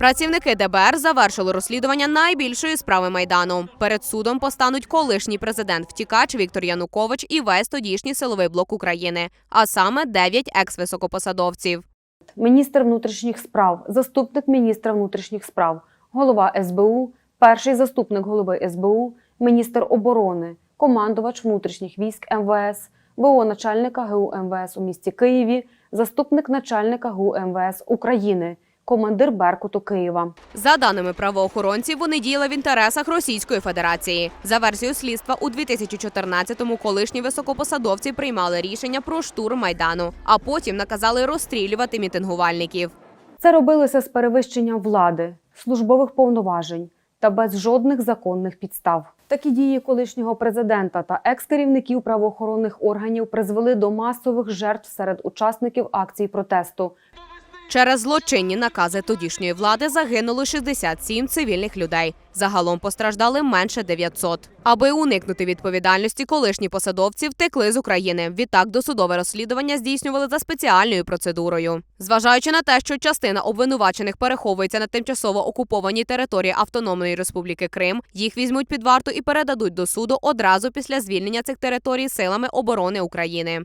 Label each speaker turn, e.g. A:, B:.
A: Працівники ДБР завершили розслідування найбільшої справи майдану. Перед судом постануть колишній президент втікач Віктор Янукович і весь тодішній силовий блок України, а саме дев'ять екс-високопосадовців.
B: міністр внутрішніх справ, заступник міністра внутрішніх справ, голова СБУ, перший заступник голови СБУ, міністр оборони, командувач внутрішніх військ МВС, ВО начальника ГУ МВС у місті Києві, заступник начальника ГУ МВС України, командир Беркуту Києва.
A: За даними правоохоронців, вони діяли в інтересах Російської Федерації. За версією слідства, у 2014-му колишні високопосадовці приймали рішення про штурм майдану, а потім наказали розстрілювати мітингувальників.
B: Це робилося з перевищенням влади, службових повноважень та без жодних законних підстав. Такі дії колишнього президента та екс-керівників правоохоронних органів призвели до масових жертв серед учасників акцій протесту.
A: Через злочинні накази тодішньої влади загинули 67 цивільних людей. Загалом постраждали менше 900. Аби уникнути відповідальності, колишні посадовці втекли з України. Відтак досудове розслідування здійснювали за спеціальною процедурою. Зважаючи на те, що частина обвинувачених переховується на тимчасово окупованій території Автономної Республіки Крим, їх візьмуть під варту і передадуть до суду одразу після звільнення цих територій силами оборони України.